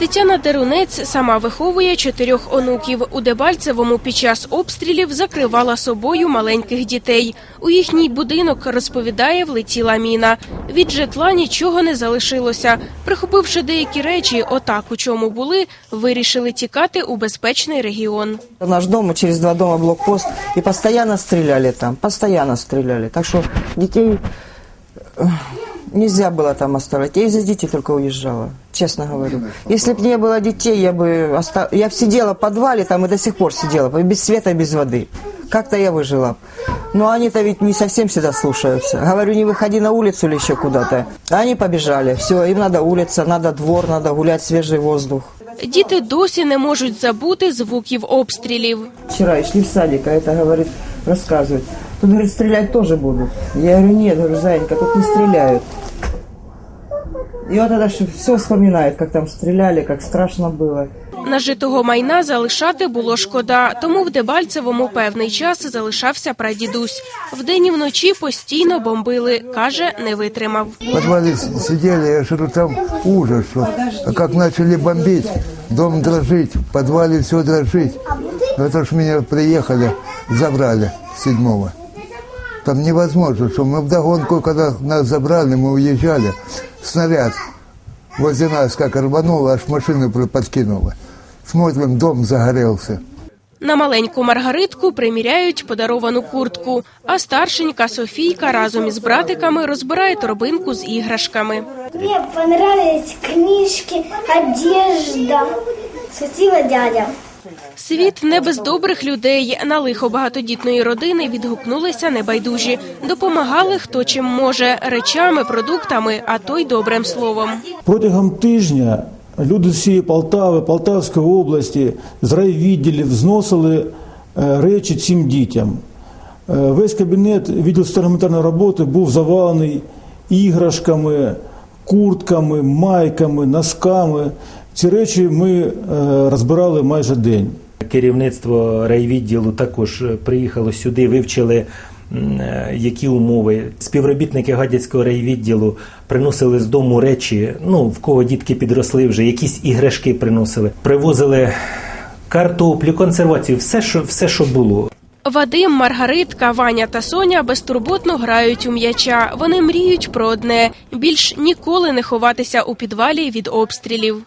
Тетяна Дерунець сама виховує чотирьох онуків. У Дебальцевому під час обстрілів закривала собою маленьких дітей. У їхній будинок, розповідає, влетіла міна. Від житла нічого не залишилося. Прихопивши деякі речі, отак у чому були, вирішили тікати у безпечний регіон. Наш дом, через два дома блокпост, и постоянно стреляли там, постоянно стреляли. Так что детей э, нельзя было там оставлять. Я из-за детей только уезжала, честно говорю. Если бы не было детей, я бы оста... я б сидела в подвале там и до сих пор сидела, бы, без света и без воды. Как-то я выжила. Но они-то ведь не совсем всегда слушаются. Говорю, не выходи на улицу или еще куда-то. А Они побежали. Все, им надо улица, надо двор, надо гулять, свежий воздух. Діти досі не можуть забути звуків обстрілів. Вчера шли в садик, а это, говорит, рассказывает. Тут, говорит, стрелять тоже будут. Я говорю, нет, говорю, Заинька, тут не стреляют. И вот тогда все вспоминает, как там стреляли, как страшно было. Нажитого майна залишати було шкода, тому в Дебальцевому певний час залишався прадідусь. Вдень і вночі постійно бомбили. каже, не витримав. В подвале с- сидели, я же там ужас, что а как начали бомбить, дом дрожить, в подвале все дрожить. Ну, Это ж меня приехали, забрали седьмого. Там невозможно, что мы вдогонку, когда нас забрали, мы уезжали, снаряд возле нас как рвануло, аж машину подкинуло. Смотрим, дом загорелся. На маленьку Маргаритку приміряють подаровану куртку, а старшенька Софійка разом із братиками розбирає торбинку з іграшками. Мне понравились книжки, одежда. Спасибо, дядя. Світ не без добрих людей. На лихо багатодітної родини відгукнулися небайдужі. Допомагали хто чим може речами, продуктами, а то й добрим словом. Протягом тижня люди з всієї Полтави, Полтавської області, з райвідділів зносили е, речі цим дітям. Е, Весь кабінет відділ старомонтарної роботи був завалений іграшками, куртками, майками, носками. Ці речі ми е, розбирали майже день. Керівництво райвідділу також е, приїхало сюди, вивчили, е, які умови. Співробітники гадяцького райвідділу приносили з дому речі, ну, в кого дітки підросли вже, якісь іграшки приносили. Привозили картоплю, консервацію, все, що, все, що було. Вадим, Маргаритка, Ваня та Соня безтурботно грають у м'яча. Вони мріють про одне більш ніколи не ховатися у підвалі від обстрілів.